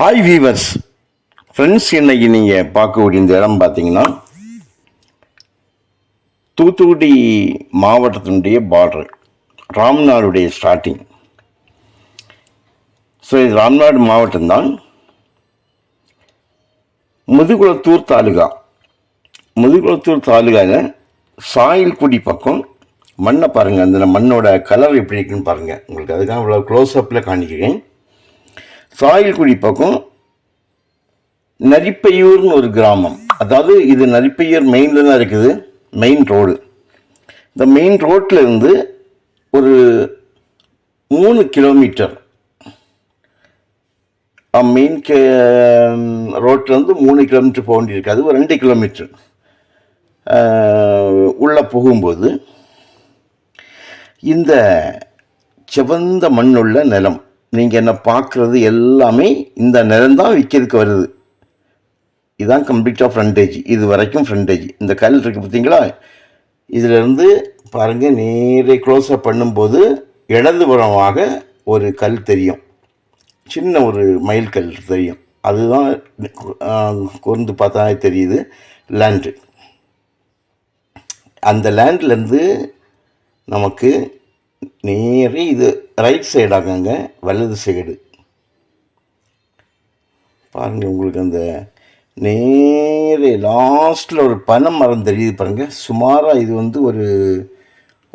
Hi viewers friends இன்னைக்கு நீங்கள் பார்க்கக்கூடிய இந்த இடம் பார்த்தீங்கன்னா தூத்துக்குடி மாவட்டத்தினுடைய பார்டர் ராம்நாடுடைய ஸ்டார்டிங் ஸோ இது ராம்நாடு மாவட்டம்தான். முதுகுளத்தூர் தாலுகா. முதுகுளத்தூர் தாலுகாவில் சாயல்குடி பக்கம் மண்ணை பாருங்கள் அந்த மண்ணோட கலர் எப்படி இருக்குன்னு பாருங்கள் உங்களுக்கு அதுக்காக இவ்வளோ க்ளோஸ்அப்பில் காணிக்கிறேன் சாயல்குடி பக்கம் நரிப்பையூர்னு ஒரு கிராமம். அதாவது இது நரிப்பையூர் மெயினில் தான் இருக்குது. மெயின் ரோடு இந்த மெயின் ரோட்டில் இருந்து ஒரு மூணு கிலோமீட்டர் மெயின் கே ரோட்லேருந்து மூணு கிலோமீட்டர் போக வேண்டியிருக்கு. அது ஒரு ரெண்டு கிலோமீட்டர் உள்ளே போகும்போது இந்த செவந்த மண்ணுள்ள நிலம். நீங்கள் என்ன பார்க்குறது எல்லாமே இந்த நிலம் தான் விற்கிறதுக்கு வருது. இதுதான் கம்ப்ளீட்டாக ஃப்ரண்டேஜ் இது வரைக்கும் ஃப்ரண்டேஜ் இந்த கல் இருக்குது பார்த்தீங்களா? இதிலிருந்து பாருங்கள் நேரே க்ளோஸ்அப் பண்ணும்போது இடதுபுறமாக ஒரு கல் தெரியும். சின்ன ஒரு மயில் கல் தெரியும். அதுதான் கூர்ந்து பார்த்தா தெரியுது. லேண்டு அந்த லேண்ட்லேருந்து நமக்கு நேரே இது ரைட் சைடாகங்க வலது சைடு பாருங்கள் உங்களுக்கு அந்த நேரே லாஸ்ட்டில் ஒரு பனை மரம் தெரியுது பாருங்கள் சுமாராக இது வந்து ஒரு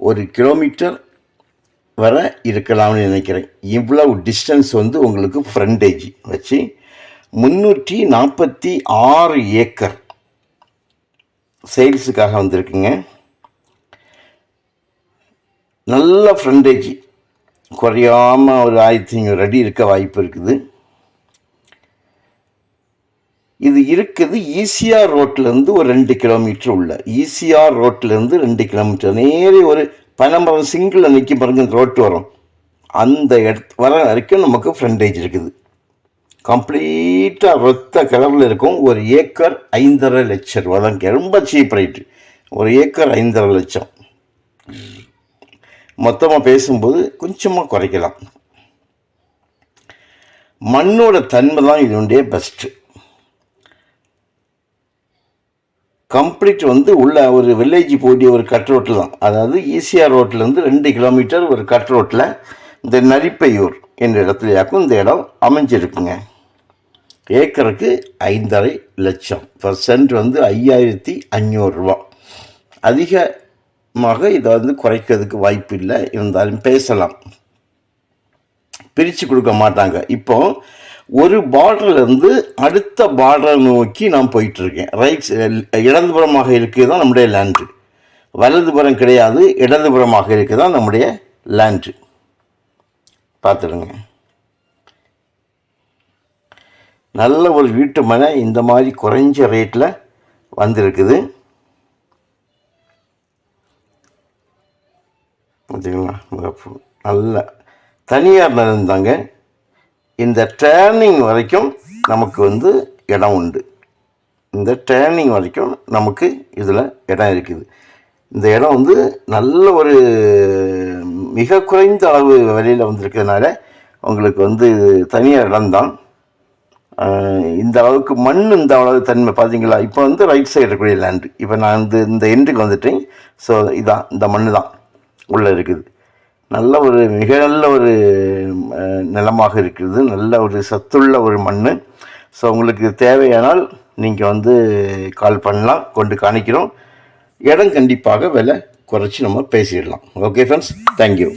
ஒரு கிலோமீட்டர் வர இருக்கலாம்னு நினைக்கிறேன். இவ்வளவு டிஸ்டன்ஸ் வந்து உங்களுக்கு ஃப்ரண்டேஜ் வச்சு? முந்நூற்றி நாற்பத்தி ஆறு ஏக்கர் சேல்ஸுக்காக வந்திருக்குங்க. நல்ல ஃப்ரண்டேஜ் குறையாமல் ஒரு ஆயிரத்தி ஐநூறு அடி இருக்க வாய்ப்பு இருக்குது. இது இருக்குது ஈசிஆர் ரோட்லேருந்து ஒரு ரெண்டு கிலோமீட்டர் உள்ள. ஈசிஆர் ரோட்லேருந்து ரெண்டு கிலோமீட்டர். நேரே ஒரு பனம்பரம் சிங்கிளில் நிற்கும் பாருங்க ரோட்டு வரும். அந்த இடத்து வர வரைக்கும் நமக்கு ஃப்ரண்டேஜ் இருக்குது. கம்ப்ளீட்டாக ரொத்த கலரில் இருக்கும். ஒரு ஏக்கர் ஐந்தரை லட்சம் ரூபா தான். ரொம்ப சீப் ரேட்டு ஒரு ஏக்கர் ஐந்தரை லட்சம். மொத்தமாக பேசும்போது கொஞ்சமாக குறைக்கலாம். மண்ணோட தன்மை தான் இதனுடைய பெஸ்ட்டு கம்ப்ளீட் வந்து உள்ள ஒரு வில்லேஜ் போட்டிய ஒரு கட் ரோட்டில் தான். அதாவது ஈசிஆர் ரோட்டிலேருந்து ரெண்டு கிலோமீட்டர் ஒரு கட் ரோட்டில் இந்த நரிப்பையூர் என்ற இடத்துலையாக்கும் இந்த இடம் அமைஞ்சிருக்குங்க. ஏக்கருக்கு ஐந்தரை லட்சம். பர் சென்ட் வந்து ஐயாயிரத்தி அஞ்சூறுரூவா மாக இதை வந்து குறைக்கிறதுக்கு வாய்ப்பு இல்லை இருந்தாலும் பேசலாம். பிரித்து கொடுக்க மாட்டாங்க. இப்போ ஒரு பார்டர்லேருந்து அடுத்த பார்டரை நோக்கி நான் போயிட்டுருக்கேன். ரைட் இடதுபுறமாக இருக்குது தான் நம்முடைய லேண்டு வலதுபுறம் கிடையாது இடதுபுறமாக இருக்குது தான் நம்முடைய லேண்டு பார்த்துடுங்க. நல்ல ஒரு வீட்டு மனை இந்த மாதிரி குறைஞ்ச ரேட்டில் வந்திருக்குது. பார்த்தீங்களா நல்ல தனியார் நிலந்தாங்க இந்த டேர்னிங் வரைக்கும் நமக்கு வந்து இடம் உண்டு. இந்த டேர்னிங் வரைக்கும் நமக்கு இதில் இடம் இருக்குது. இந்த இடம் வந்து நல்ல ஒரு மிக குறைந்த அளவு விலையில் வந்திருக்கிறதுனால உங்களுக்கு வந்து தனியார் இடம்தான். இந்த அளவுக்கு மண் இந்த அளவு தன்மை பார்த்தீங்களா இப்போ வந்து ரைட் சைடு இருக்கக்கூடிய லேண்டு இப்போ நான் இந்த இந்த எண்டுக்கு வந்துட்டேன். ஸோ இதான் இந்த மண் தான் உள்ளே இருக்குது. நல்ல ஒரு மிக நல்ல ஒரு நிலமாக இருக்கிறது. நல்ல ஒரு சத்துள்ள ஒரு மண் ஸோ உங்களுக்கு தேவையானால் நீங்கள் வந்து கால் பண்ணலாம் கொண்டு காணிக்கிறோம். இடம் கண்டிப்பாக விலை குறைச்சி நம்ம பேசிடலாம். Okay friends thank you